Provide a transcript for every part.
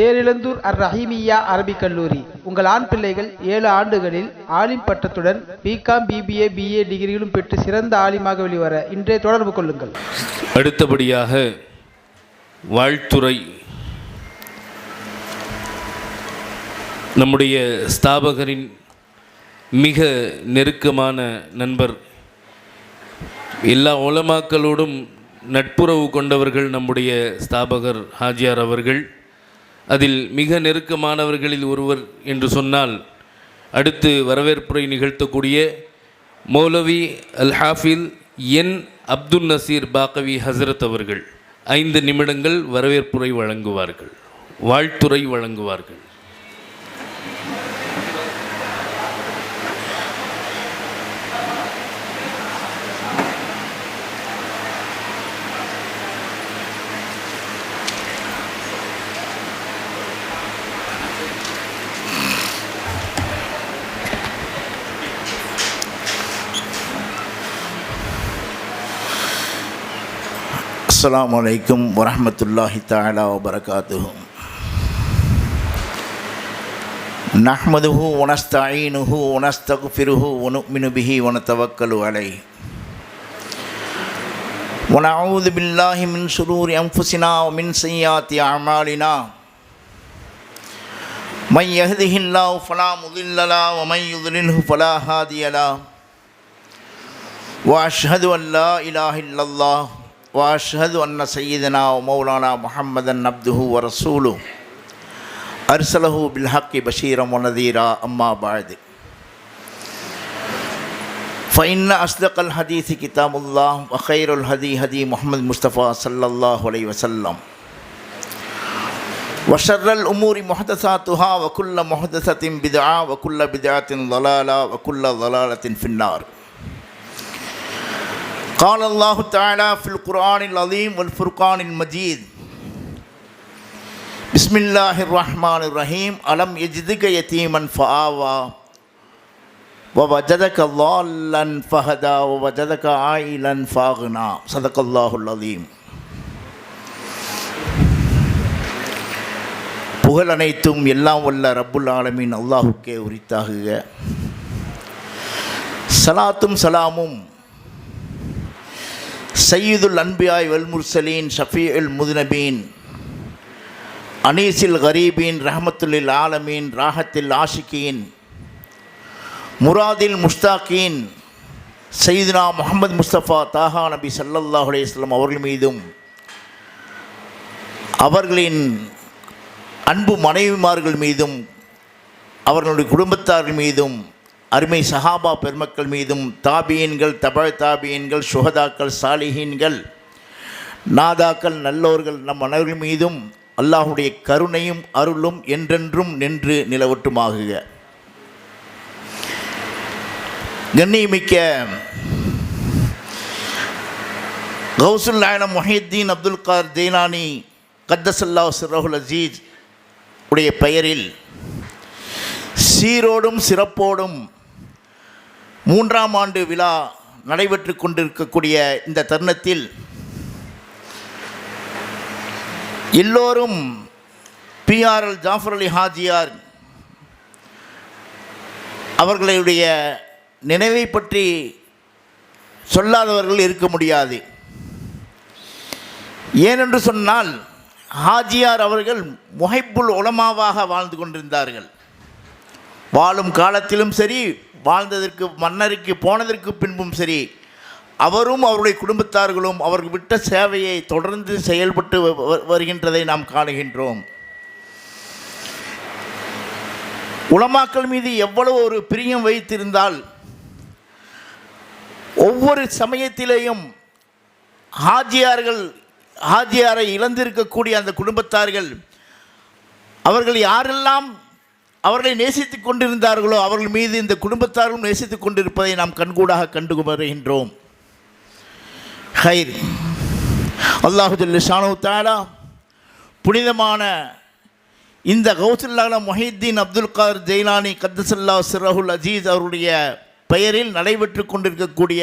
தேரிழந்தூர் அர் ரஹீமியா அரபிக் கல்லூரி. உங்கள் ஆண் பிள்ளைகள் ஏழு ஆண்டுகளில் ஆலிம் பட்டத்துடன் பிகாம் பிபிஏ பிஏ டிகிரிகளும் பெற்று சிறந்த ஆலிமாக வெளிவர இன்றே தொடர்பு கொள்ளுங்கள். அடுத்தபடியாக வாழ்த்துறை. நம்முடைய ஸ்தாபகரின் மிக நெருக்கமான நண்பர் எல்லா உலமாக்களோடும் நட்புறவு கொண்டவர்கள் நம்முடைய ஸ்தாபகர் ஹாஜியார் அவர்கள். அதில் மிக நெருக்கமானவர்களில் ஒருவர் என்று சொன்னால் அடுத்து வரவேற்புரை நிகழ்த்தக்கூடிய மௌலவி அல் ஹாஃபில் என் அப்துல் நசீர் பாக்கவி ஹசரத் அவர்கள் ஐந்து நிமிடங்கள் வரவேற்புரை வழங்குவார்கள் வாழ்த்துறை வழங்குவார்கள். السلام عليكم ورحمة الله تعالى وبركاته. نحمده ونستعينه ونستغفره ونؤمن به ونتوكل عليه. ونعوذ بالله من شرور أنفسنا ومن سيئات أعمالنا. من يهده الله فلا مضل له ومن يضلله فلا هادي له. وأشهد أن لا إله إلا الله. وأشهد أن سيدنا ومولانا محمدا عبده ورسوله. أرسله بالحق بشيرا ونذيرا أما بعد. فإن أصدق الحديث كتاب الله وخير الهدي هدي محمد مصطفى صلى الله عليه وسلم. وشر الأمور محدثاتها وكل محدثة بدعة وكل بدعة ضلالة وكل ضلالة في النار. قال الله تعالى في القرآن العظيم والفرقان المجيد بسم الله الرحمن الرحيم ألم يجدك يتيما فآوى ووجدك ضالا فهدى ووجدك عائلا فاغنى صدق الله العظيم புகழ் அனைத்தும் எல்லாம் வல்ல ரப்புல் ஆலமீன் அல்லாஹுக்கே உரித்தாகுக சலாத்தும் சலாமும் சையீதுல் அன்பியாய் வல்முர்சலீன் ஷஃபீஉல் முதுநபீன் அனீஸில் கரீபீன் ரஹமத்துல்லில் ஆலமீன் ராஹத்தில் ஆஷிகீன் முராதில் முஸ்தாக்கீன் சைதுனா முகமது முஸ்தபா தாஹா நபி சல்லல்லாஹ் அலையம் அவர்கள் மீதும் அவர்களின் அன்பு மனைவிமார்கள் மீதும் அவர்களுடைய குடும்பத்தார்கள் மீதும் அருமை சஹாபா பெருமக்கள் மீதும் தாபியன்கள் தபழ் தாபியன்கள் சுகதாக்கள் சாலிஹீன்கள் நாதாக்கள் நல்லோர்கள் நம் அனைவர்கள் மீதும் அல்லாஹுடைய கருணையும் அருளும் என்றென்றும் நின்று நிலவட்டுமாகுக. கண்ணியமிக்க கௌசுல் நாயனம் மொஹீத்தீன் அப்துல் கார் ஜெய்லானி கத்தசல்லா சிரஹுல் அஜீஸ் உடைய பெயரில் சீரோடும் சிறப்போடும் மூன்றாம் ஆண்டு விழா நடைபெற்று கொண்டிருக்கக்கூடிய இந்த தருணத்தில் எல்லோரும் பிஆர்எல் ஜாஃபர் அலி ஹாஜியார் அவர்களுடைய நினைவை பற்றி சொல்லாதவர்கள் இருக்க முடியாது. ஏனென்று சொன்னால் ஹாஜியார் அவர்கள் முகைப்புள் உலமாவாக வாழ்ந்து கொண்டிருந்தார்கள். வாழும் காலத்திலும் சரி வாழ்ந்ததற்கு மன்னருக்கு போனதற்கு பின்பும் சரி அவரும் அவருடைய குடும்பத்தார்களும் அவர்கள் விட்ட சேவையை தொடர்ந்து செயல்பட்டு வருகின்றதை நாம் காணுகின்றோம். உலமாக்கள் மீது எவ்வளவு ஒரு பிரியம் வைத்திருந்தால் ஒவ்வொரு சமயத்திலேயும் ஹாஜியார்கள் ஹாஜியாரை இழந்திருக்கக்கூடிய அந்த குடும்பத்தார்கள் அவர்கள் யாரெல்லாம் அவர்களை நேசித்துக் கொண்டிருந்தார்களோ அவர்கள் மீது இந்த குடும்பத்தாரும் நேசித்துக் கொண்டிருப்பதை நாம் கண்கூடாக கண்டு வருகின்றோம் ஹைர் அல்லாஹுல்ல ஷானு தாலா புனிதமான இந்த கௌசுல்லால மொஹித்தீன் அப்துல் கார் ஜெய்லானி கத்தசல்லா சிரஹுல் அஜீஸ் அவருடைய பெயரில் நடைபெற்று கொண்டிருக்கக்கூடிய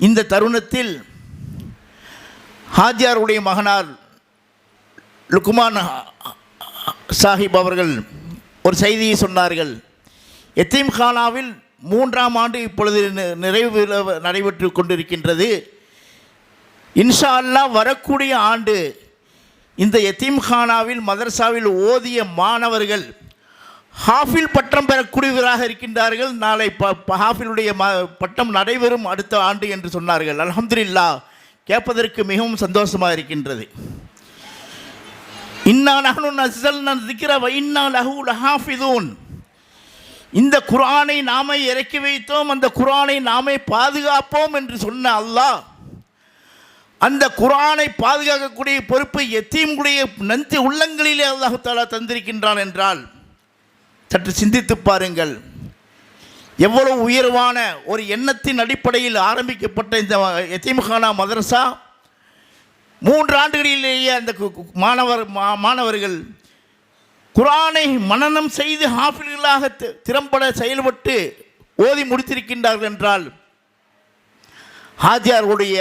இந்த தருணத்தில் ஹாஜியாருடைய மகனார் லுக்குமான் சாஹிப் அவர்கள் ஒரு செய்தியை சொன்னார்கள். எத்தீம்காலாவில் மூன்றாம் ஆண்டு இப்பொழுது நிறைவு நடைபெற்று கொண்டிருக்கின்றது. இன்ஷா அல்லாஹ் வரக்கூடிய ஆண்டு இந்த எத்தீம்கானாவில் மதர்சாவில் ஓதிய மாணவர்கள் ஹாஃபில் பட்டம் பெறக்கூடியவராக இருக்கின்றார்கள். நாளை ப ஹாஃபிலுடைய ம பட்டம் நடைபெறும் அடுத்த ஆண்டு என்று சொன்னார்கள். அலமதுல்லா கேட்பதற்கு மிகவும் சந்தோஷமாக இருக்கின்றது. இன்னா நஹ்னு நஸ்ஸல்னா திக்ர வ இன்னா லஹு லஹாஃபிதூன் இந்த குரானை நாமே இறக்கி வைத்தோம் அந்த குரானை நாமே பாதுகாப்போம் என்று சொன்ன அல்லாஹ் அந்த குரானை பாதுகாக்கக்கூடிய பொறுப்பு எத்தீம்குடைய நந்தி உள்ளங்களிலே அல்லாஹு தாலா தந்திருக்கின்றான் என்றால் சற்று சிந்தித்து பாருங்கள் எவ்வளவு உயர்வான ஒரு எண்ணத்தின் அடிப்படையில் ஆரம்பிக்கப்பட்ட இந்த எத்தீம்கானா மதரசா மூன்று ஆண்டுகளிலேயே அந்த கு- மாணவர் மா- மாணவர்கள் குரானை மனனம் செய்து ஹாஃபில்களாக திறம்பட செயல்பட்டு ஓதி முடித்திருக்கின்றார்கள் என்றால் ஹாஜியாருடைய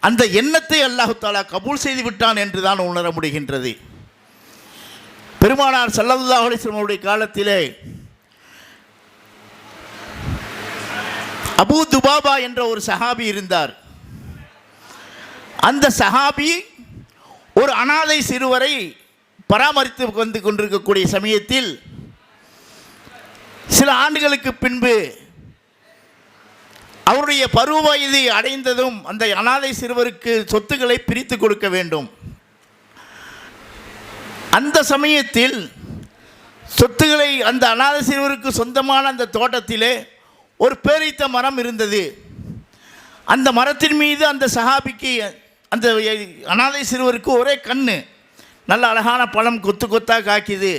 அந்த எண்ணத்தை அல்லாஹு தாலா கபூல் செய்து விட்டான் என்று தான் உணர முடிகின்றது. பெருமானார் ஸல்லல்லாஹு அவருடைய காலத்திலே அபு துபாபா என்ற ஒரு சஹாபி இருந்தார். அந்த சஹாபி ஒரு அனாதை சிறுவரை பராமரித்து வந்து கொண்டிருக்கக்கூடிய சமயத்தில் சில ஆண்டுகளுக்கு பின்பு அவருடைய பருவ வயது அடைந்ததும் அந்த அனாதை சிறுவருக்கு சொத்துக்களை பிரித்து கொடுக்க வேண்டும். அந்த சமயத்தில் சொத்துக்களை அந்த அனாதை சிறுவருக்கு சொந்தமான அந்த தோட்டத்திலே ஒரு பேரித்த மரம் இருந்தது. அந்த மரத்தின் மீது அந்த சஹாபிக்கு அந்த அனாதை சிறுவருக்கு ஒரே கண் நல்ல அழகான பழம் கொத்து கொத்தாக காய்க்குது.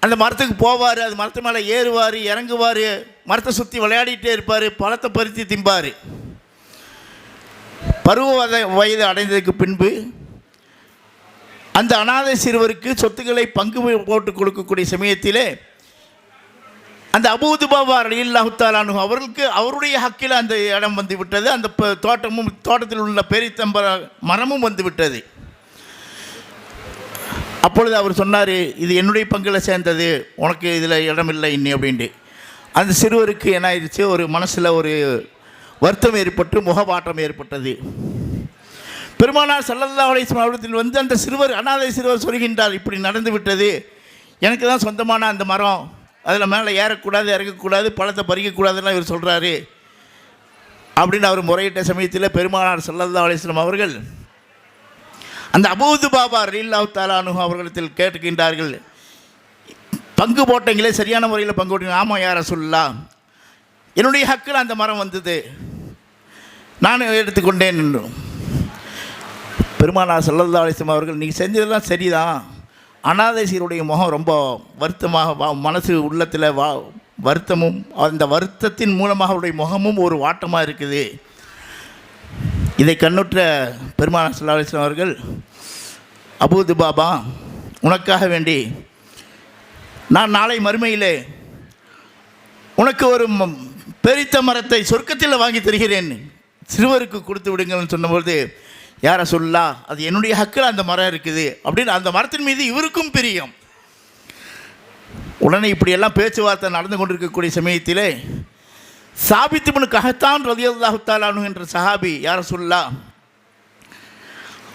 அந்த மரத்துக்கு போவார் அது மரத்து மேலே ஏறுவார் இறங்குவார் மரத்தை சுற்றி விளையாடிட்டே இருப்பார் பழத்தை பருத்தி திம்பார். பருவ வத- வயது அடைந்ததுக்கு பின்பு அந்த அனாதை சிறுவருக்கு சொத்துக்களை பங்கு போட்டு கொடுக்கக்கூடிய சமயத்திலே அந்த அபூது பாபா அலில்லாஹு தாலானு அவர்களுக்கு அவருடைய ஹக்கில் அந்த இடம் வந்து விட்டது அந்த ப- தோட்டமும் தோட்டத்தில் உள்ள பெரித்தம்பர மரமும் வந்து விட்டது அப்பொழுது அவர் சொன்னார் இது என்னுடைய பங்கில் சேர்ந்தது உனக்கு இதில் இடம் இல்லை இன்னி அப்படின்ட்டு. அந்த சிறுவருக்கு என்ன ஆயிடுச்சு ஒரு மனசில் ஒரு வருத்தம் ஏற்பட்டு முகபாட்டம் ஏற்பட்டது. பெருமானார் சல்லல்லா அலைஹி வஸல்லம் வந்து அந்த சிறுவர் அனாதை சிறுவர் சொல்கின்றார் இப்படி நடந்து விட்டது எனக்கு தான் சொந்தமான அந்த மரம். அதில் மேலே ஏறக்கூடாது இறங்கக்கூடாது பழத்தை பறிக்கக்கூடாதுன்னு இவர் சொல்கிறாரு அப்படின்னு அவர் முறையிட்ட சமயத்தில் பெருமானார் சல்லல்லா அலிஸ்லாம் அவர்கள் அந்த அபூது பாபா ரீல்லாஹு தாலானு அவர்களிடத்தில் கேட்டுக்கின்றார்கள். பங்கு போட்டீங்களே சரியான முறையில் பங்கு போட்டீங்க. ஆமாம் யார சொல்லலாம் என்னுடைய ஹக்கில் அந்த மரம் வந்தது. நான் எடுத்துக்கொண்டேன் என்றும் பெருமானார் சல்லல்லா அலிஸ்லாம் அவர்கள் நீங்கள் செஞ்சதெல்லாம் சரிதான். அனாதை முகம் ரொம்ப வருத்தமாக வா- மனசு உள்ளத்தில் வா வருத்தமும் அந்த வருத்தத்தின் மூலமாக அவருடைய முகமும் ஒரு வாட்டமாக இருக்குது. இதை கண்ணுற்ற பெருமான ஸல்லல்லாஹு அவர்கள் அபூது பாபா உனக்காக வேண்டி நான் நாளை மறுமையிலே உனக்கு ஒரு பெரித்த மரத்தை சொர்க்கத்தில் வாங்கி தருகிறேன். சிறுவருக்கு கொடுத்து விடுங்கள்னு சொன்னபொழுது யாரை சொல்லா அது என்னுடைய ஹக்கில் அந்த மரம் இருக்குது. அப்படின்னு அந்த மரத்தின் மீது இவருக்கும் பிரியம். உடனே இப்படியெல்லாம் பேச்சுவார்த்தை நடந்து கொண்டிருக்கக்கூடிய சமயத்திலே சாபித்து கஹத்தான் ரலியல்லாஹு என்ற சஹாபி யார சொல்லா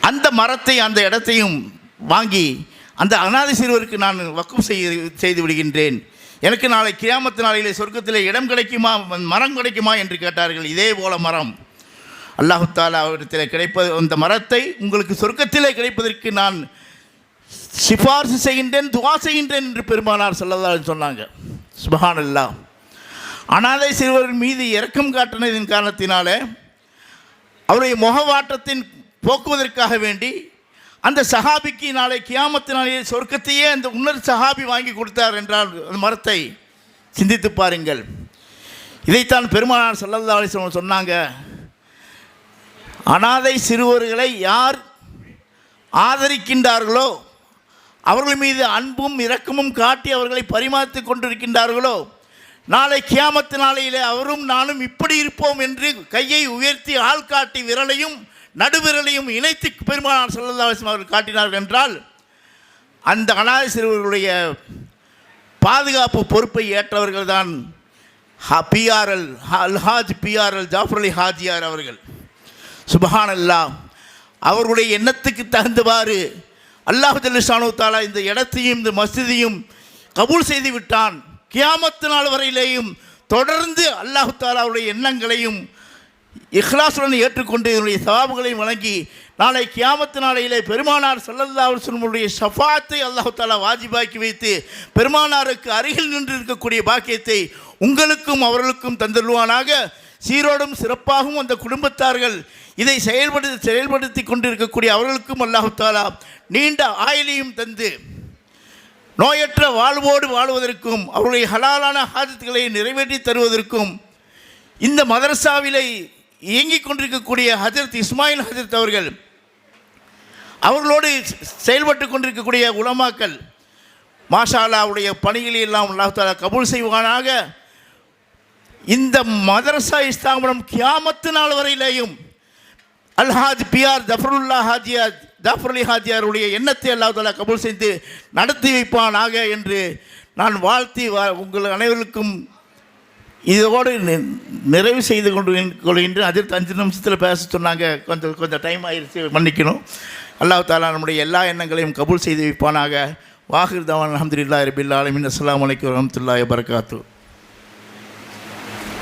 அந்த மரத்தை அந்த இடத்தையும் வாங்கி அந்த அனாதை சிறுவருக்கு நான் வக்கம் செய்து செய்து விடுகின்றேன். எனக்கு நாளை கிராமத்து நாளையிலே சொர்க்கத்தில் இடம் கிடைக்குமா மரம் கிடைக்குமா? என்று கேட்டார்கள். இதே போல மரம். அல்லாஹு அவரிடத்தில் கிடைப்பது அந்த மரத்தை உங்களுக்கு சொர்க்கத்திலே கிடைப்பதற்கு நான் சிபாரிசு செய்கின்றேன் துவா செய்கின்றேன் என்று பெருமானார் சொல்லலாம் சொன்னாங்க. சுபஹான் அல்லா அனாதை சிறுவர் மீது இரக்கம் காட்டினதின் காரணத்தினாலே அவருடைய முகவாட்டத்தின் போக்குவதற்காக வேண்டி அந்த சஹாபிக்கு நாளை கியாமத்தினாலே சொர்க்கத்தையே அந்த உன்னர் சஹாபி வாங்கி கொடுத்தார் என்றால் அந்த மரத்தை சிந்தித்து பாருங்கள். இதைத்தான் பெருமானார் ஸல்லல்லாஹு அலைஹி சொன்னாங்க. அனாதை சிறுவர்களை யார் ஆதரிக்கின்றார்களோ அவர்கள் மீது அன்பும் இரக்கமும் காட்டி அவர்களை பரிமாறித்து கொண்டிருக்கின்றார்களோ நாளை கியாமத்து நாளையிலே அவரும் நானும் இப்படி இருப்போம் என்று கையை உயர்த்தி ஆள் காட்டி விரலையும் நடுவிரலையும் இணைத்து பெருமானார் செல்லதாசம் அவர்கள் காட்டினார்கள் என்றால் அந்த அனாதை சிறுவர்களுடைய பாதுகாப்பு பொறுப்பை ஏற்றவர்கள் தான் பிஆர்எல் அல்ஹாஜ் பிஆர்எல் ஜாஃபர் அலி ஹாஜியார் அவர்கள். சுபஹானல்லா அவர்களுடைய எண்ணத்துக்கு தகுந்தவாறு அல்லாஹு ஜல்லிஷானு தாலா இந்த இடத்தையும் இந்த மசிதியும் கபூல் செய்து விட்டான். கியாமத்து நாள் வரையிலேயும் தொடர்ந்து அல்லாஹு தாலாவுடைய எண்ணங்களையும் இஹ்லாசுடன் ஏற்றுக்கொண்டு இதனுடைய சவாபுகளையும் வழங்கி நாளை கியாமத்து நாளையிலே பெருமானார் சல்லல்லா அலுவலமுடைய ஷஃபாத்தை அல்லாஹு தாலா வாஜிபாக்கி வைத்து பெருமானாருக்கு அருகில் நின்று இருக்கக்கூடிய பாக்கியத்தை உங்களுக்கும் அவர்களுக்கும் தந்துடுவானாக சீரோடும் சிறப்பாகவும் அந்த குடும்பத்தார்கள் இதை செயல்படுத்தி செயல்படுத்தி கொண்டிருக்கக்கூடிய அவர்களுக்கும் அல்லாஹாலா நீண்ட ஆயிலையும் தந்து நோயற்ற வாழ்வோடு வாழ்வதற்கும் அவருடைய ஹலாலான ஹாஜத்துக்களை நிறைவேற்றி தருவதற்கும் இந்த மதரசாவிலை இயங்கிக் கொண்டிருக்கக்கூடிய ஹஜரத் இஸ்மாயில் ஹஜரத் அவர்கள் அவர்களோடு செயல்பட்டு கொண்டிருக்கக்கூடிய உலமாக்கள் மாஷாலாவுடைய பணிகளையெல்லாம் பணிகளை எல்லாம் தாலா கபூல் செய்வானாக. இந்த மதரசா இஸ்தாபனம் கியாமத்து நாள் வரையிலேயும் அல்ஹாஜ் பிஆர் ஜஃபருல்லா ஹாஜியா ஜாஃபர் அலி ஹாஜியாருடைய எண்ணத்தை அல்லாஹால கபூல் செய்து நடத்தி வைப்பானாக என்று நான் வாழ்த்தி வா- உங்கள் அனைவருக்கும் இதோடு நிறைவு செய்து கொண்டு கொள்கின்ற அதிர்த்து அஞ்சு நிமிஷத்தில் பேச சொன்னாங்க. கொஞ்சம் கொஞ்சம் டைம் ஆயிடுச்சு மன்னிக்கணும். அல்லாஹ் தாலா நம்முடைய எல்லா எண்ணங்களையும் கபூல் செய்து வைப்பானாக. வாஹிர் தவான் அஹமதுல்லா ரபில் ஆலமின். அஸ்லாம் வலைக்கம் வரமத்துல்லாய் வரகாத்து